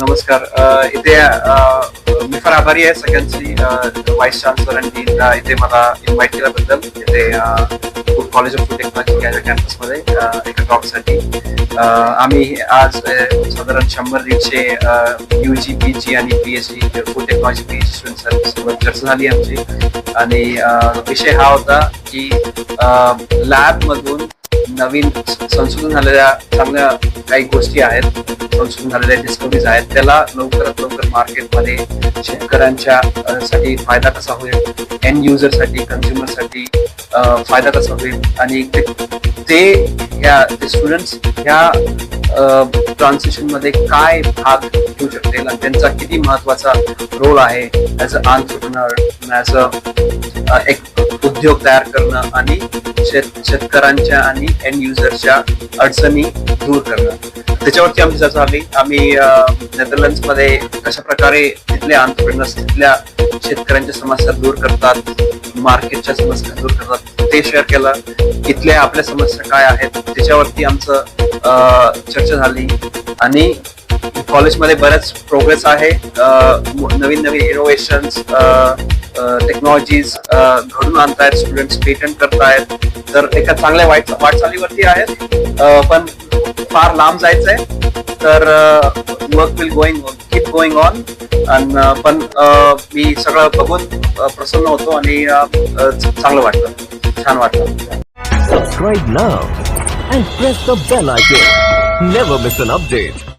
नमस्कार. इथे मी फार आभारी आहे सगळ्यांची व्हाईस चान्सलर आणि इथे मला इन्व्हाइट केल्याबद्दल. इथे कॉलेज ऑफ टेक्नॉलॉजी या कॅम्पसमध्ये एका टॉकसाठी आम्ही आज साधारण शंभर दीडशे यू जी पी जी आणि P H D food technology P H D student चर्चा झाली आमची. आणि विषय हा होता की लॅब मधून नवीन संशोधन झालेल्या चांगल्या काही गोष्टी आहेत संशोधन झालेल्या डिस्कवरीज आहेत त्याला लवकरात लवकर मार्केटमध्ये शेतकऱ्यांच्या साठी फायदा कसा होईल एंड युजरसाठी कन्झ्युमरसाठी फायदा कसा होईल आणि ते- ते ह्या स्टुडंट ह्या ट्रान्सिशनमध्ये काय भाग घेऊ शकतील आणि त्यांचा किती महत्त्वाचा रोल आहे ॲज अ आंतरप्रनर ॲज अ एक उद्योग तयार करणं आणि शेत शेतकऱ्यांच्या आणि एंड युजरच्या अडचणी दूर करणं. त्याच्यावरती आमची चर्चा झाली. आम्ही नेदरलँड्समध्ये कशा प्रकारे तिथल्या आंतरप्रिनर्स तिथल्या शेतकऱ्यांच्या समस्या दूर करतात मार्केटच्या समस्या दूर करतात ते शेअर केलं. इथल्या आपल्या समस्या काय आहेत त्याच्यावरती आमचं अं, चर्चा झाली. आणि कॉलेजमध्ये बऱ्याच प्रोग्रेस आहे. नवीन नवीन इनोव्हेशन्स टेक्नॉलॉजीज uh, घडून आणतायत स्टुडंट्स पेटंट करतायत. तर एका चांगल्या वाईट वाटचालीवरती आहेत. पण फार लांब जायचंय. तर work will going keep going on आणि पण मी सगळं बघून प्रसन्न होतो आणि चांगलं वाटतं. छान वाटतं. Subscribe now and press the bell icon. Never miss an update.